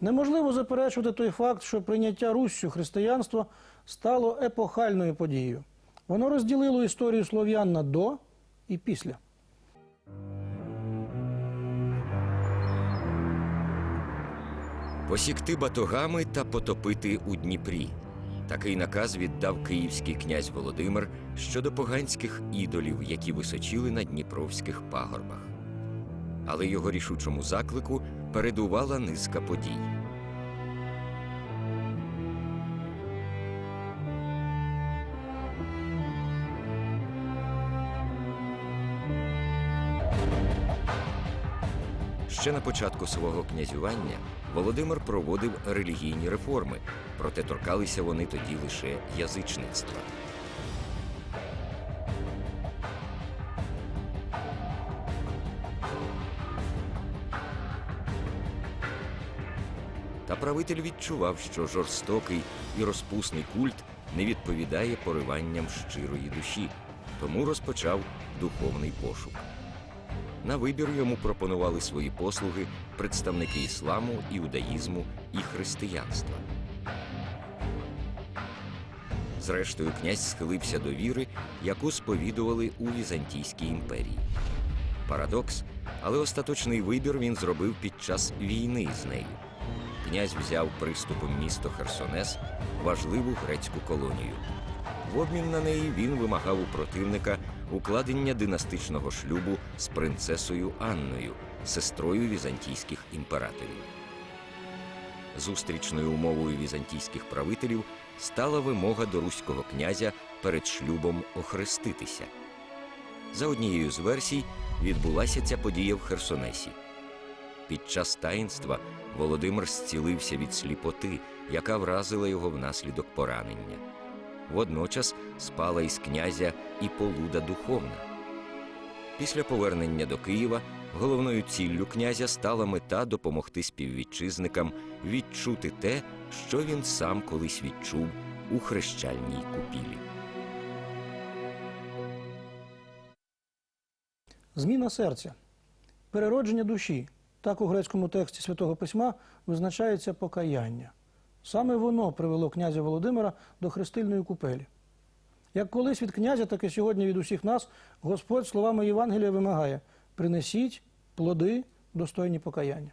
Неможливо заперечувати той факт, що прийняття Руссю християнства стало епохальною подією. Воно розділило історію слов'ян на до і після. Посікти батогами та потопити у Дніпрі. Такий наказ віддав київський князь Володимир щодо поганських ідолів, які височили на дніпровських пагорбах. Але його рішучому заклику передувала низка подій. Ще на початку свого князювання Володимир проводив релігійні реформи, проте торкалися вони тоді лише язичництва. Та правитель відчував, що жорстокий і розпусний культ не відповідає пориванням щирої душі, тому розпочав духовний пошук. На вибір йому пропонували свої послуги представники ісламу, іудаїзму і християнства. Зрештою, князь схилився до віри, яку сповідували у Візантійській імперії. Парадокс, але остаточний вибір він зробив під час війни з нею. Князь взяв приступом місто Херсонес, важливу грецьку колонію. В обмін на неї він вимагав у противника укладення династичного шлюбу з принцесою Анною, сестрою візантійських імператорів. Зустрічною умовою візантійських правителів стала вимога до руського князя перед шлюбом охреститися. За однією з версій відбулася ця подія в Херсонесі. Під час таїнства Володимир зцілився від сліпоти, яка вразила його внаслідок поранення. Водночас спала із князя і полуда духовна. Після повернення до Києва головною ціллю князя стала мета допомогти співвітчизникам відчути те, що він сам колись відчув у хрещальній купілі. Зміна серця, переродження душі. Так у грецькому тексті Святого Письма визначається покаяння. Саме воно привело князя Володимира до хрестильної купелі. Як колись від князя, так і сьогодні від усіх нас Господь словами Євангелія вимагає: принесіть плоди, достойні покаяння.